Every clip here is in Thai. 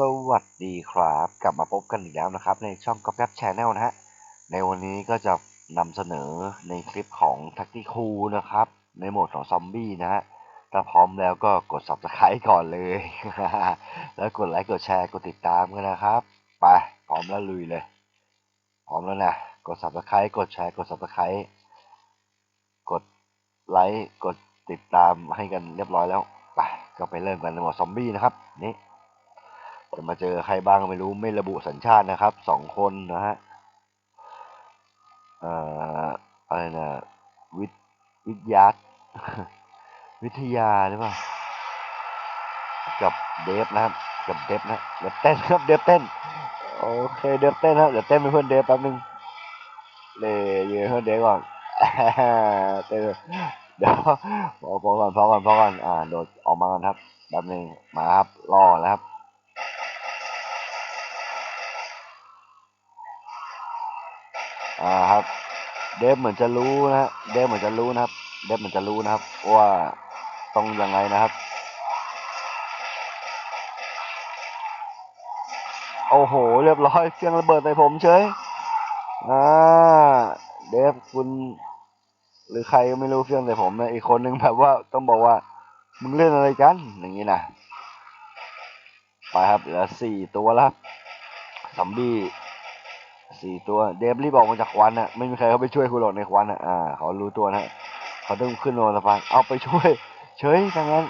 สวัสดีครับ กลับมาพบกันอีกแล้วนะครับ ในช่องก๊อปแป๊บชาแนลนะฮะ ในวันนี้ก็จะนำเสนอในคลิปของทักติคูนะครับ ในโหมดของซอมบี้นะฮะ ถ้าพร้อมแล้วก็กด subscribe ก่อนเลย แล้วกดไลค์กดแชร์กดติดตามกันนะครับ ไป พร้อมแล้วลุยเลย พร้อมแล้วนะ กด subscribe กดแชร์กด subscribe กดไลค์กดติดตามให้กันเรียบร้อยแล้ว ไป ก็ไปเริ่มกันในโหมดซอมบี้นะครับ นี่ จะมาเจอใครบ้างไม่รู้ไม่ระบุสัญชาตินะครับสองคนนะฮะอ่ออะไรนะวิทวิทยาวิทยาหรือเปล่ากับเดฟนะครับกับเดฟนะเดฟเต้นครับเดฟเต้นโอเคเดฟเต้นนะเดี๋ยวเต้นเป็นเพื่อนเดฟแป๊บนึงเลยยืนเพื่อนเดฟก่อนเต้นเดี๋ยวพอพอก่อนพอก่อนพอก่อนอ่าโดดออกมาก่อนครับแป๊บนึงมาครับรอแล้วครับ อ่าครับ เดฟเหมือนจะรู้นะฮะเดฟเหมือนจะรู้นะครับ เดฟเหมือนจะรู้นะครับ ว่าต้องยังไงนะครับ โอ้โห เรียบร้อยเครื่องระเบิดใส่ผมเฉยอ่าเดฟคุณ หรือใครก็ไม่รู้เครื่องใส่ผมนะอีกคนนึงแบบว่าต้องบอกว่ามึงเล่นอะไรกัน อย่างนี้นะไปครับเหลือสี่ตัวแล้วครัมบี้ สี่ตัว เดฟรีบออกมาจากควันอะ ไม่มีใครเขาไปช่วยคุณหรอกในควันอะ อ่า เขารู้ตัวนะเขาต้องขึ้นโนสะพานเอาไปช่วย เฉยทั้งนั้น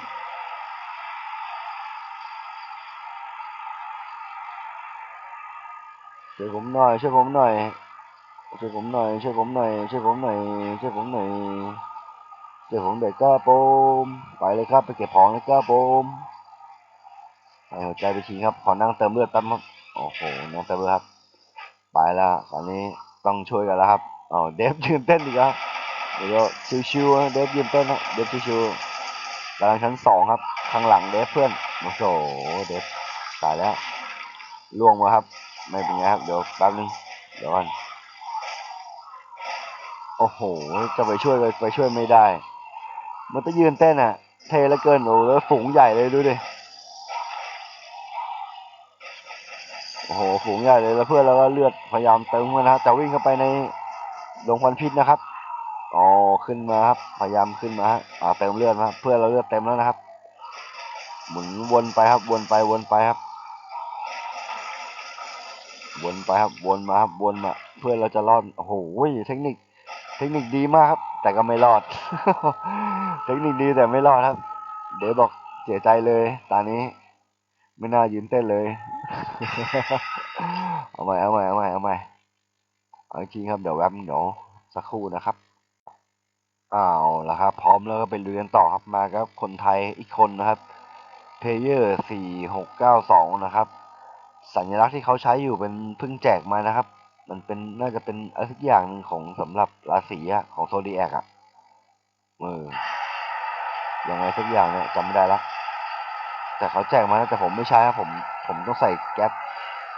ช่วยผมหน่อยช่วยผมหน่อยช่วยผมหน่อยช่วยผมหน่อยช่วยผมหน่อยช่วยผมหน่อยช่วยผมหน่อยก้าโปมไปเลยครับไปเก็บของเลยก้าโปมไปหัวใจไปทีครับขอนั่งเติมเลือดแป๊บครับโอ้โหนั่งเติมเลือดครับ ไปแล้วคราวนี้ต้องช่วยกันแล้วครับอ๋อเดฟยืนเต้นอีกแล้วเดี๋ยวชิวๆนะเดฟยืนเต้นนะเดฟชิวๆกำลังชั้นสองครับข้างหลังเดฟเพื่อนโอ้โหเดฟตายแล้วล่วงมาครับ ไม่เป็นไงครับเดี๋ยวแป๊บนึงเดี๋ยวก่อนโอ้โห จะไปช่วยไปช่วยไม่ได้ มันจะยืนเต้นอะเทแล้วเกินโอ้แล้วฝูงใหญ่เลยดูดิ โอ้โหฝูงใหญ่เลยแล้วเพื่อนเราก็เลือดพยายามเติมมานะจะวิ่งเข้าไปในดงควันพิษนะครับอ๋อขึ้นมาครับ พยายามขึ้นมาฮะอ่าเติมเลือดมาเพื่อนเราเลือดเต็มแล้วนะครับ หมุนวนไปครับ วนไปวนไปครับ วนไปครับ วนมาครับ วนมา เพื่อนเราจะรอด โอ้โห เทคนิค เทคนิคดีมากครับ แต่ก็ไม่รอด เทคนิคดีแต่ไม่รอดครับ เดี๋ยวบอกเสียใจเลย ตอนนี้ ไม่น่ายืนเต้นเลย เอาใหม่เอาใหม่เอาใหม่เอาใหม่เอาจริงครับเดี๋ยวแวบเดี๋ยวสักครู่นะครับอ้าวแล้วครับ พร้อมแล้วก็ไปเรียนต่อครับมาครับ คนไทยอีกคนนะครับเพเยอร์สี่หกเก้าสองนะครับ สัญลักษณ์ที่เขาใช้อยู่เป็นเพิ่งแจกมานะครับ มันเป็นน่าจะเป็นอะไรสักอย่างหนึ่งของสำหรับราศีอะของโซดีแอกอะเออยังไงสักอย่างเนี่ยจำไม่ได้ละ แต่เขาแจกมาแต่ผมไม่ใช้ครับผมผมต้องใส่แก๊ส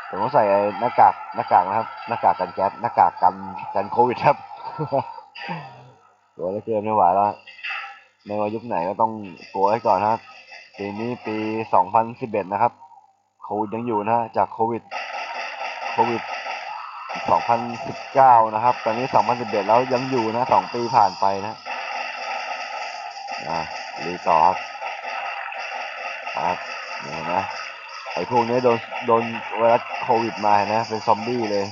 ผมต้องใส่หน้ากากหน้ากากนะครับ หน้ากากกันแก๊สหน้ากากกันกันโควิดครับตัวเลือเกินไม่ไหวแล้วไม่ว่ายุคไหนก็ต้องกลัวไว้ก่อนนะปีนี้ปีสองพันสิบเอ็ดนะครับโควิดยังอยู่นะจากโควิดโควิดสองพันสิบเก้านะครับ ตอนนี้สองพันสิบเอ็ดแล้วยังอยู่นะสองปีผ่านไปนะอ่ารีต่อครับ ครับเนี่ยนะไอ้พวกนี้โดนโดนไวรัสโควิดมานะ เป็นซอมบี้เลย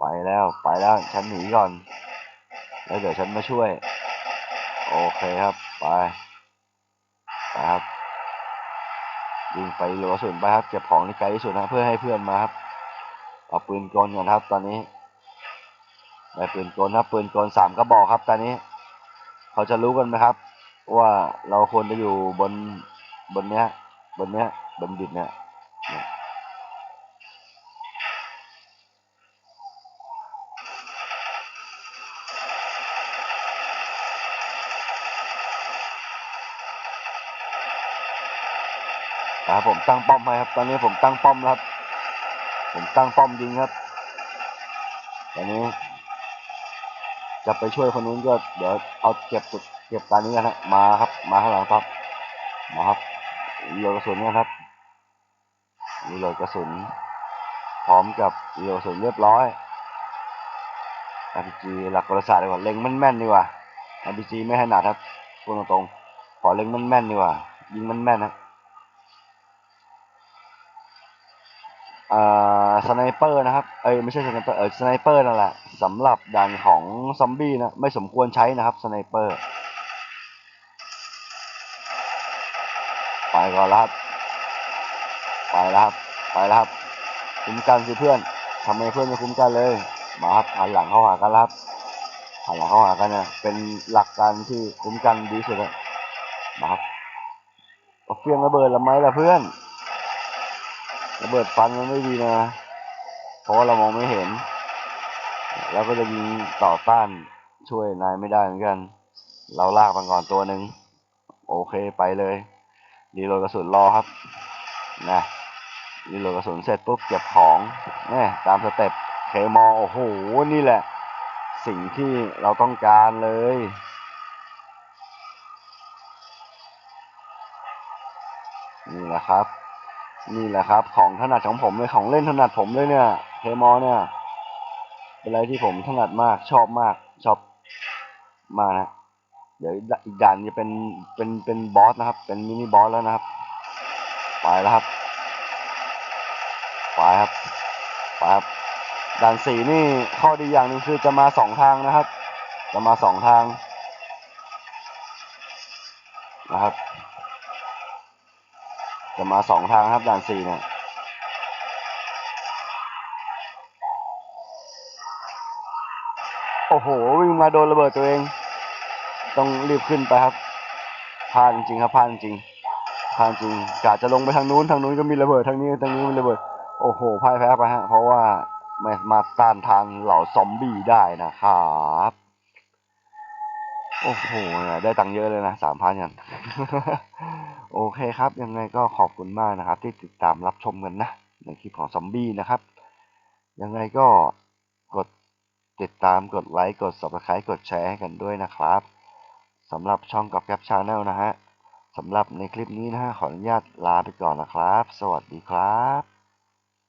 ไปแล้วไปแล้วฉันหนีก่อน แล้วเดี๋ยวฉันมาช่วย โอเคครับไปไปครับยิงไปหลัวสุนไปครับเก็บของที่ไกลที่สุดนะเพื่อให้เพื่อนมาครับเอาปืนกลก่อนครับ ตอนนี้ได้ปืนกลครับปืนกลสามกระบอกครับ ตอนนี้เขาจะรู้กันไหมครับ ว่าเราควรจะอยู่บน บนเนี้ยบนเนี้ยบนดินเนี้ยเนี่ยนะครับผมตั้งป้อมให้ครับ ตอนนี้ผมตั้งป้อมครับ ผมตั้งป้อมยิงครับตอนนี้ จะไปช่วยคนนู้นก็เดี๋ยวเอาเก็บจุดเก็บตานี้กันฮะมาครับ มาข้างหลังครับ มาครับโยนกระสุนกันครับรีโหลดกระสุน พร้อมกับรีโหลดกระสุนเรียบร้อย RPG หลักกลศาสตร์ดีกว่าเล็งแม่นๆดีกว่า RPG ไม่ถนัดครับพูดตรงๆขอเล็งแม่นๆดีกว่า ยิงแม่นๆนะอ่าสไนเปอร์นะครับ เอ้ยไม่ใช่สไนเปอร์ เออสไนเปอร์นั่นแหละสำหรับด่านของซอมบี้นะ ไม่สมควรใช้นะครับสไนเปอร์ ไปก่อนแล้วครับ ไปแล้วครับ ไปแล้วครับ คุ้มกันสิเพื่อนทำไมเพื่อนไม่คุ้มกันเลย มาครับหันหลังเข้าหากันครับหันหลังเข้าหากันเนี่ย เป็นหลักการที่คุ้มกันดีสุดแล้วมาครับเอาเฟียงระเบิดละไหมล่ะเพื่อน ระเบิดฟันมันไม่ดีนะ เพราะเรามองไม่เห็น แล้วก็จะยิงต่อต้านช่วยนายไม่ได้เหมือนกัน เราลากมันก่อนตัวหนึ่ง โอเคไปเลย รีโหลดกระสุนรอครับนะรีโหลดกระสุนเสร็จปุ๊บเก็บของนี่ตามสเต็ปเคมอโอ้โหนี่แหละ สิ่งที่เราต้องการเลยนี่แหละครับ นี่แหละครับ ของถนัดของผมเลยของเล่นถนัดผมเลยเนี่ยเคมอเนี่ย เป็นอะไรที่ผมถนัดมากชอบมากชอบมากนะ ดี๋ยวอีกด่านจะเป็นเป็นเป็นบอสนะครับ เป็นมินิบอสแล้วนะครับ ไปแล้วครับ ไปครับไปครับด่านสี่นี่ข้อดีอย่างหนึ่งคือจะมาสองทางนะครับ จะมาสองทางนะครับ จะมาสองทางครับด่านสี่เนี่ยโอ้โหวิ่งมาโดนระเบิดตัวเอง ต้องรีบขึ้นไปครับพลาดจริงครับพลาดจริงพลาดจริงกะจะลงไปทางนู้นทางนู้นก็มีระเบิดทางนี้ทางนี้มีระเบิด โอ้โหพ่ายแพ้ไปฮะ เพราะว่าไม่มาต้านทานเหล่าซอมบี้ได้นะครับโอ้โห ได้ตังค์เยอะเลยนะสามพันกันโอเคครับ ยังไงก็ขอบคุณมากนะครับ ที่ติดตามรับชมกันนะ ในคลิปของซอมบี้นะครับ ยังไงก็กดติดตามกดไลค์ กด subscribe กดแชร์ให้กันด้วยนะครับ สำหรับช่องกับแกปชาแนลนะฮะสำหรับในคลิปนี้นะฮะขออนุญาตลาไปก่อนนะครับ สวัสดีครับ